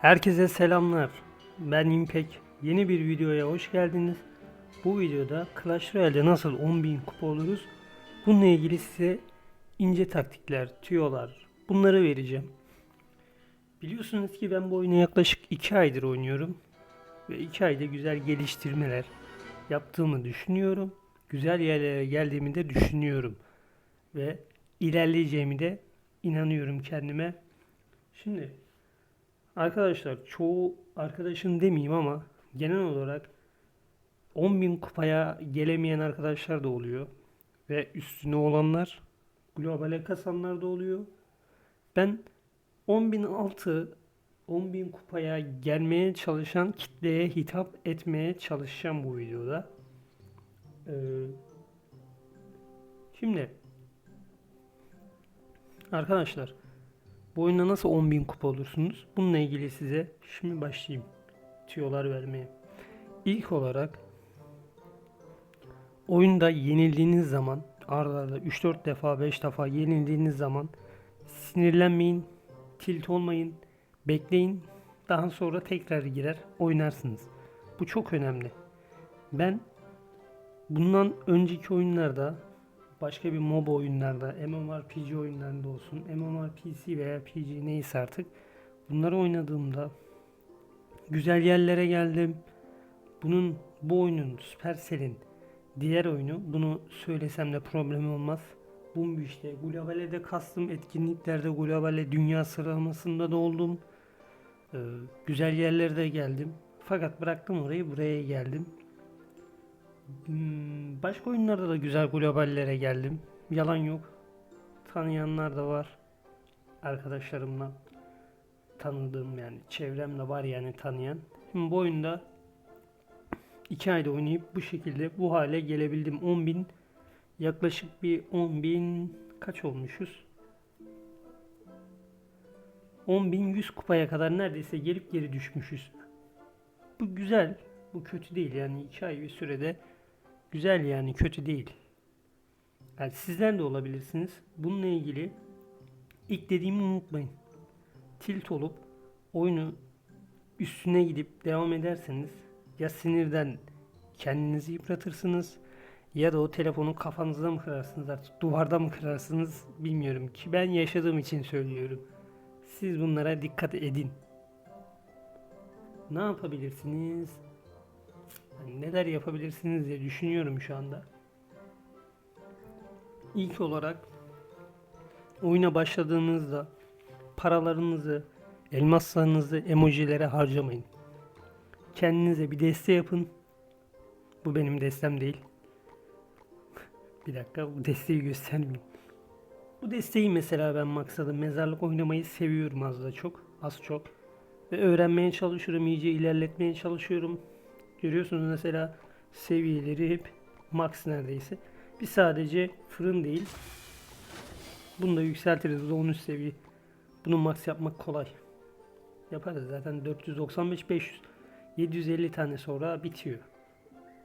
Herkese selamlar. Ben İmpek. Yeni bir videoya hoş geldiniz. Bu videoda Clash Royale'de nasıl 10.000 kupa oluruz? Bununla ilgili size ince taktikler, tüyolar bunları vereceğim. Biliyorsunuz ki ben bu oyunu yaklaşık 2 aydır oynuyorum. Ve 2 ayda güzel geliştirmeler yaptığımı düşünüyorum. Güzel yerlere geldiğimi de düşünüyorum. Ve ilerleyeceğimi de inanıyorum kendime. Şimdi Arkadaşlar çoğu arkadaşın demeyeyim ama genel olarak 10.000 kupaya gelemeyen arkadaşlar da oluyor. Ve üstüne olanlar globale kasanlar da oluyor. Ben 10.000 altı 10.000 kupaya gelmeye çalışan kitleye hitap etmeye çalışacağım bu videoda. Ee, şimdi arkadaşlar bu oyunda nasıl 10.000 kupa olursunuz? Bununla ilgili size şimdi başlayayım. Tüyolar vermeye. İlk olarak oyunda yenildiğiniz zaman arda 3-4 defa 5 defa yenildiğiniz zaman sinirlenmeyin, tilt olmayın, bekleyin. Daha sonra tekrar girer oynarsınız. Bu çok önemli. Ben bundan önceki oyunlarda başka bir MOBA oyunlarda, MMORPG oyunlarında olsun, MMORPG veya PG neyse artık bunları oynadığımda güzel yerlere geldim. Bunun bu oyunun Supercell'in diğer oyunu bunu söylesem de problem olmaz. Bu işte globale de kastım etkinliklerde globale dünya sıralamasında da oldum. Ee, güzel yerlere geldim. Fakat bıraktım orayı buraya geldim. Hmm, Başka oyunlarda da güzel globallere geldim. Yalan yok. Tanıyanlar da var. Arkadaşlarımla tanıdığım yani çevremde var yani tanıyan. Şimdi bu oyunda 2 ayda oynayıp bu şekilde bu hale gelebildim. 10.000 yaklaşık bir 10.000 kaç olmuşuz? 10.100 kupaya kadar neredeyse gelip geri düşmüşüz. Bu güzel. Bu kötü değil yani 2 ay bir sürede güzel yani kötü değil. Yani sizler de olabilirsiniz. Bununla ilgili ilk dediğimi unutmayın. Tilt olup oyunu üstüne gidip devam ederseniz ya sinirden kendinizi yıpratırsınız ya da o telefonu kafanızda mı kırarsınız artık duvarda mı kırarsınız bilmiyorum ki ben yaşadığım için söylüyorum. Siz bunlara dikkat edin. Ne yapabilirsiniz? Yani neler yapabilirsiniz diye düşünüyorum şu anda. İlk olarak oyuna başladığınızda paralarınızı, elmaslarınızı emojilere harcamayın. Kendinize bir deste yapın. Bu benim destem değil. bir dakika bu desteği göstermeyeyim. Bu desteği mesela ben maksadım mezarlık oynamayı seviyorum az da çok. Az çok. Ve öğrenmeye çalışıyorum, iyice ilerletmeye çalışıyorum. Görüyorsunuz mesela seviyeleri hep max neredeyse. Bir sadece fırın değil. Bunu da yükseltiriz 13 seviye. Bunu max yapmak kolay. Yaparız zaten 495 500 750 tane sonra bitiyor.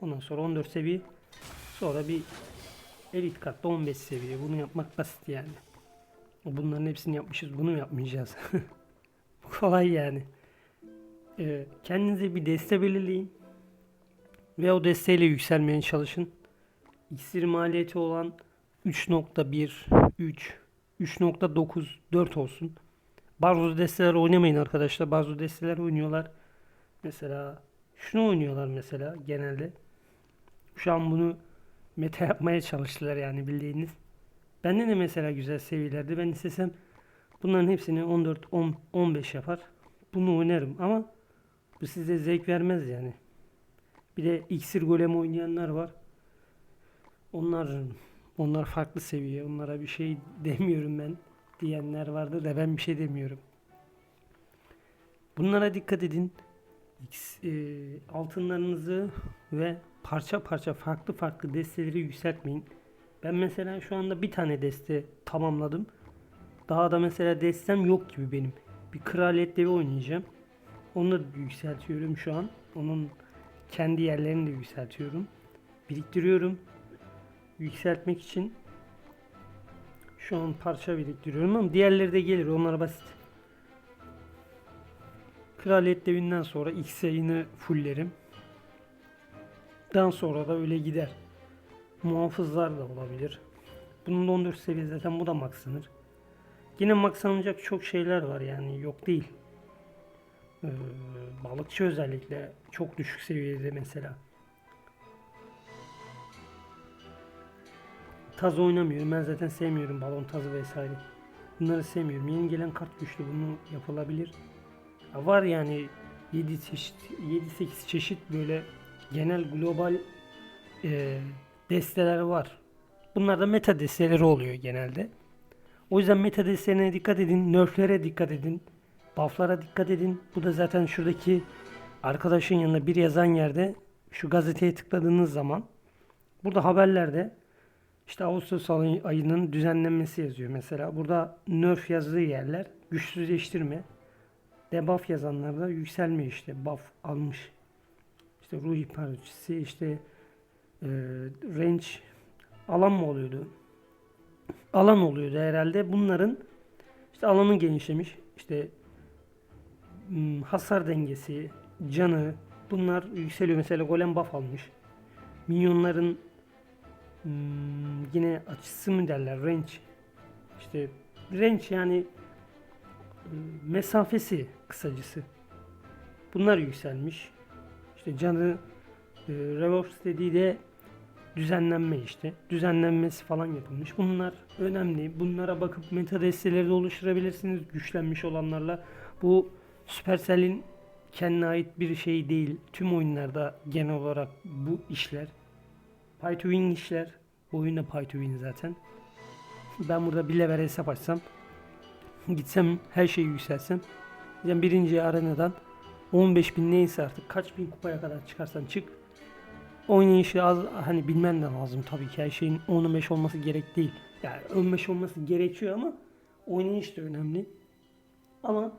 Ondan sonra 14 seviye sonra bir elit kartta 15 seviye. Bunu yapmak basit yani. Bunların hepsini yapmışız. Bunu yapmayacağız. kolay yani. Ee, kendinize bir deste belirleyin. Ve o desteğiyle yükselmeye çalışın. İksir maliyeti olan 3.1, 3, 3.9, 4 olsun. Bazı desteler oynamayın arkadaşlar. Bazı desteler oynuyorlar. Mesela şunu oynuyorlar mesela genelde. Şu an bunu meta yapmaya çalıştılar yani bildiğiniz. Bende de mesela güzel seviyelerde. Ben istesem bunların hepsini 14, 10, 15 yapar. Bunu oynarım ama bu size zevk vermez yani. Bir de iksir golem oynayanlar var. Onlar onlar farklı seviye. Onlara bir şey demiyorum ben diyenler vardı da ben bir şey demiyorum. Bunlara dikkat edin. E, altınlarınızı ve parça parça farklı farklı desteleri yükseltmeyin. Ben mesela şu anda bir tane deste tamamladım. Daha da mesela destem yok gibi benim. Bir kraliyet devi oynayacağım. Onu da yükseltiyorum şu an. Onun kendi yerlerini de yükseltiyorum. Biriktiriyorum. Yükseltmek için şu an parça biriktiriyorum ama diğerleri de gelir. Onlar basit. Kraliyet devinden sonra X yayını fulllerim. Dan sonra da öyle gider. Muhafızlar da olabilir. Bunun da 14 seviye zaten bu da maxlanır. Yine maxlanacak çok şeyler var yani yok değil. Ee, balıkçı özellikle çok düşük seviyede mesela. Taz oynamıyorum. Ben zaten sevmiyorum balon tazı vesaire. Bunları sevmiyorum. Yeni gelen kart güçlü. Bunu yapılabilir. Ya var yani 7 çeşit 7-8 çeşit böyle genel global e, desteler var. Bunlar da meta desteleri oluyor genelde. O yüzden meta destelerine dikkat edin. Nerflere dikkat edin. Buff'lara dikkat edin. Bu da zaten şuradaki arkadaşın yanında bir yazan yerde şu gazeteye tıkladığınız zaman burada haberlerde işte Ağustos ayı- ayının düzenlenmesi yazıyor mesela. Burada nerf yazdığı yerler güçsüzleştirme. Debuff yazanlarda yükselme işte buff almış. İşte ruh ihbarcısı işte e, range alan mı oluyordu? Alan oluyordu herhalde. Bunların işte alanı genişlemiş. İşte hasar dengesi, canı bunlar yükseliyor. Mesela golem buff almış. Minyonların hmm, yine açısı mı derler range işte range yani e, mesafesi kısacası. Bunlar yükselmiş. İşte canı e, dediği de düzenlenme işte. Düzenlenmesi falan yapılmış. Bunlar önemli. Bunlara bakıp meta desteleri de oluşturabilirsiniz güçlenmiş olanlarla. Bu Supercell'in kendine ait bir şey değil. Tüm oyunlarda genel olarak bu işler. Pay to win işler. Bu oyunda pay to win zaten. Ben burada bir level hesap açsam gitsem her şeyi yükselsem yani birinci arenadan 15 bin neyse artık kaç bin kupaya kadar çıkarsan çık oynayışı az hani bilmen de lazım tabii ki her şeyin 15 olması gerek değil. Yani 15 olması gerekiyor ama oynayış da önemli. Ama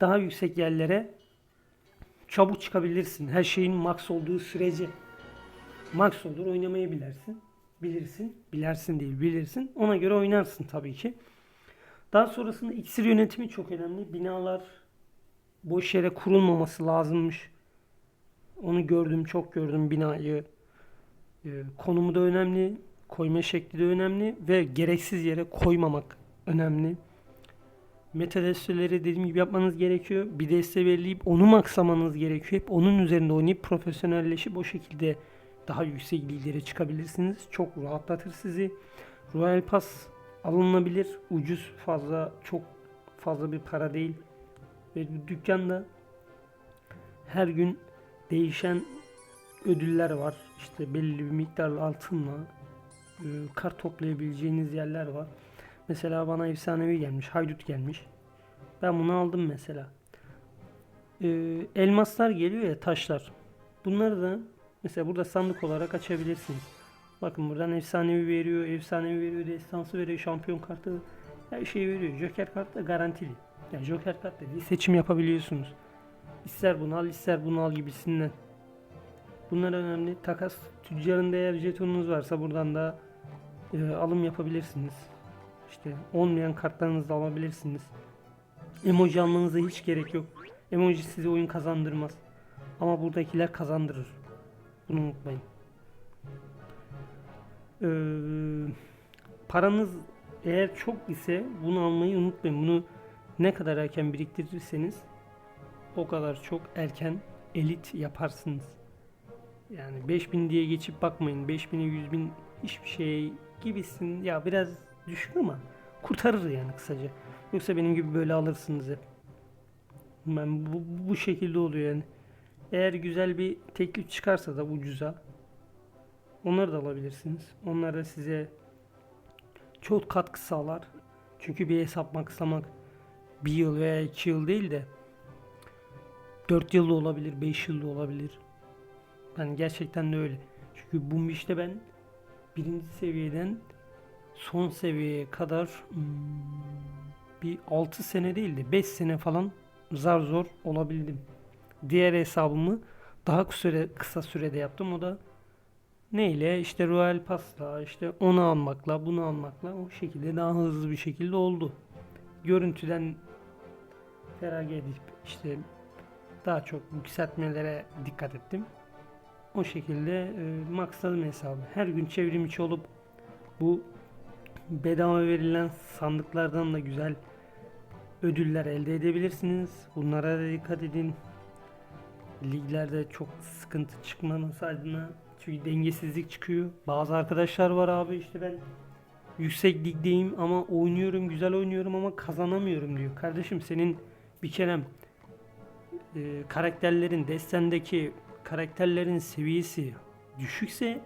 daha yüksek yerlere çabuk çıkabilirsin. Her şeyin max olduğu sürece max olur oynamayı bilersin. Bilirsin. Bilersin değil bilirsin. Ona göre oynarsın tabii ki. Daha sonrasında iksir yönetimi çok önemli. Binalar boş yere kurulmaması lazımmış. Onu gördüm, çok gördüm binayı. Ee, konumu da önemli, koyma şekli de önemli ve gereksiz yere koymamak önemli. Meta desteleri dediğim gibi yapmanız gerekiyor. Bir deste belirleyip onu maksamanız gerekiyor. Hep onun üzerinde oynayıp profesyonelleşip o şekilde daha yüksek bilgilere çıkabilirsiniz. Çok rahatlatır sizi. Royal Pass alınabilir. Ucuz fazla çok fazla bir para değil. Ve dükkanda her gün değişen ödüller var. İşte belli bir miktarla altınla e, kart toplayabileceğiniz yerler var. Mesela bana efsanevi gelmiş, haydut gelmiş. Ben bunu aldım mesela. E, elmaslar geliyor ya taşlar. Bunları da mesela burada sandık olarak açabilirsiniz. Bakın buradan efsanevi veriyor, efsanevi veriyor, destansı veriyor, şampiyon kartı her şeyi veriyor. Joker kartı da garantili. Yani Joker kart dediği seçim yapabiliyorsunuz. İster bunu al, ister bunu al gibisinden. Bunlar önemli. Takas tüccarın değer jetonunuz varsa buradan da e, alım yapabilirsiniz. İşte olmayan kartlarınızı da alabilirsiniz. Emoji almanıza hiç gerek yok. Emoji size oyun kazandırmaz. Ama buradakiler kazandırır. Bunu unutmayın. Ee, paranız eğer çok ise bunu almayı unutmayın. Bunu ne kadar erken biriktirirseniz o kadar çok erken elit yaparsınız. Yani 5000 diye geçip bakmayın. 5000'e 100 bin hiçbir şey gibisin. Ya biraz düşük ama kurtarır yani kısaca. Yoksa benim gibi böyle alırsınız hep. Ben bu, bu şekilde oluyor yani. Eğer güzel bir teklif çıkarsa da ucuza onları da alabilirsiniz. Onlar da size çok katkı sağlar. Çünkü bir hesap maksamak bir yıl veya iki yıl değil de 4 yıl da olabilir, 5 yıl da olabilir. Yani gerçekten de öyle. Çünkü bu işte ben birinci seviyeden son seviyeye kadar hmm, bir 6 sene değil de 5 sene falan zar zor olabildim. Diğer hesabımı daha süre, kısa sürede yaptım. O da neyle? İşte Royal Pass'la, işte onu almakla, bunu almakla o şekilde daha hızlı bir şekilde oldu. Görüntüden feragat edip işte daha çok yükseltmelere dikkat ettim. O şekilde e, maxladım hesabı. Her gün çevrim içi olup bu bedava verilen sandıklardan da güzel ödüller elde edebilirsiniz. Bunlara da dikkat edin. Liglerde çok sıkıntı çıkmanız adına çünkü dengesizlik çıkıyor. Bazı arkadaşlar var abi işte ben yüksek ligdeyim ama oynuyorum, güzel oynuyorum ama kazanamıyorum diyor. Kardeşim senin bir kerem e, karakterlerin destendeki karakterlerin seviyesi düşükse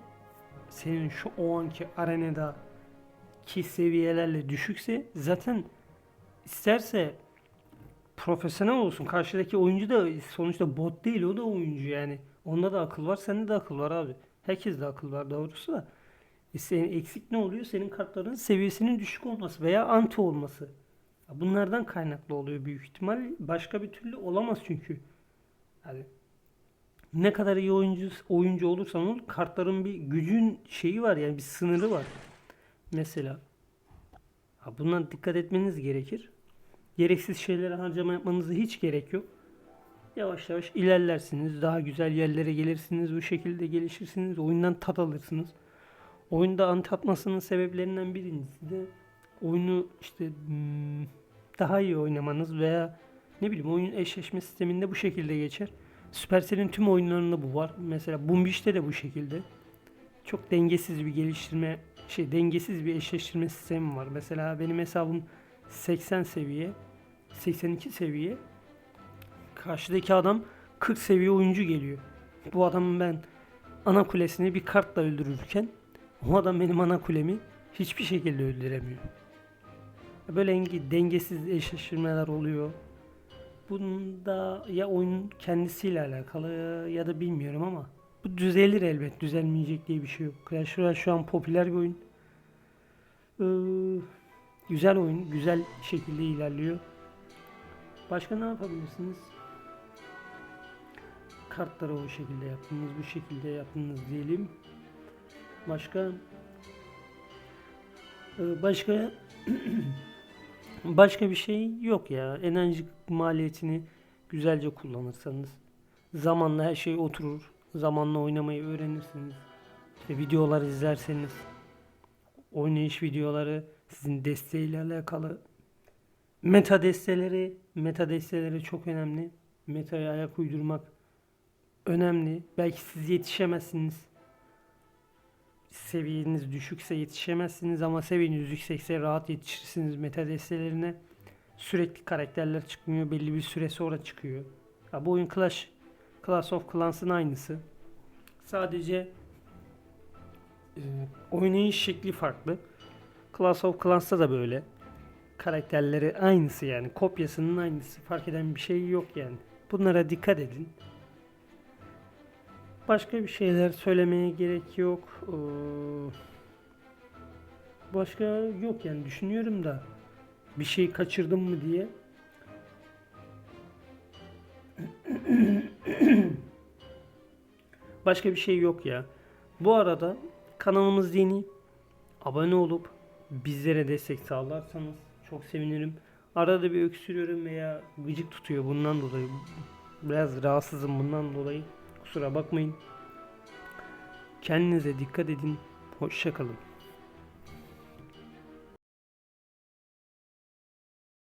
senin şu o anki arenada ki seviyelerle düşükse zaten isterse profesyonel olsun. Karşıdaki oyuncu da sonuçta bot değil o da oyuncu yani. Onda da akıl var, sende de akıl var abi. Herkes de akıl var doğrusu da. E senin eksik ne oluyor? Senin kartların seviyesinin düşük olması veya anti olması. Bunlardan kaynaklı oluyor büyük ihtimal. Başka bir türlü olamaz çünkü. Yani ne kadar iyi oyuncu oyuncu olursan ol kartların bir gücün şeyi var yani bir sınırı var. Mesela bundan dikkat etmeniz gerekir. Gereksiz şeylere harcama yapmanıza hiç gerek yok. Yavaş yavaş ilerlersiniz. Daha güzel yerlere gelirsiniz. Bu şekilde gelişirsiniz. Oyundan tat alırsınız. Oyunda anti atmasının sebeplerinden birincisi de oyunu işte hmm, daha iyi oynamanız veya ne bileyim oyun eşleşme sisteminde bu şekilde geçer. Supercell'in tüm oyunlarında bu var. Mesela Bumbish'te de bu şekilde. Çok dengesiz bir geliştirme şey dengesiz bir eşleştirme sistemi var. Mesela benim hesabım 80 seviye 82 seviye karşıdaki adam 40 seviye oyuncu geliyor. Bu adamın ben ana kulesini bir kartla öldürürken o adam benim ana kulemi hiçbir şekilde öldüremiyor. Böyle dengesiz eşleştirmeler oluyor. Bunda ya oyun kendisiyle alakalı ya da bilmiyorum ama bu düzelir elbet. Düzelmeyecek diye bir şey yok. Clash Royale şu an popüler bir oyun. Ee, güzel oyun. Güzel şekilde ilerliyor. Başka ne yapabilirsiniz? Kartları o şekilde yaptınız, bu şekilde yaptınız diyelim. Başka Ee, başka başka bir şey yok ya. Enerji maliyetini güzelce kullanırsanız zamanla her şey oturur. Zamanla oynamayı öğrenirsiniz. İşte videolar izlerseniz oynayış videoları sizin desteğiyle alakalı meta desteleri meta desteleri çok önemli. Meta'ya ayak uydurmak önemli. Belki siz yetişemezsiniz. Seviyeniz düşükse yetişemezsiniz ama seviyeniz yüksekse rahat yetişirsiniz meta destelerine. Sürekli karakterler çıkmıyor. Belli bir süre sonra çıkıyor. Ya bu oyun Clash Clash of Clans'ın aynısı. Sadece e, oynayış şekli farklı. Clash of Clans'ta da böyle. Karakterleri aynısı yani. Kopyasının aynısı. Fark eden bir şey yok yani. Bunlara dikkat edin. Başka bir şeyler söylemeye gerek yok. Ee, Başka yok yani düşünüyorum da bir şey kaçırdım mı diye. Başka bir şey yok ya. Bu arada kanalımız yeni. Abone olup bizlere destek sağlarsanız çok sevinirim. Arada bir öksürüyorum veya gıcık tutuyor bundan dolayı. Biraz rahatsızım bundan dolayı. Kusura bakmayın. Kendinize dikkat edin. Hoşçakalın.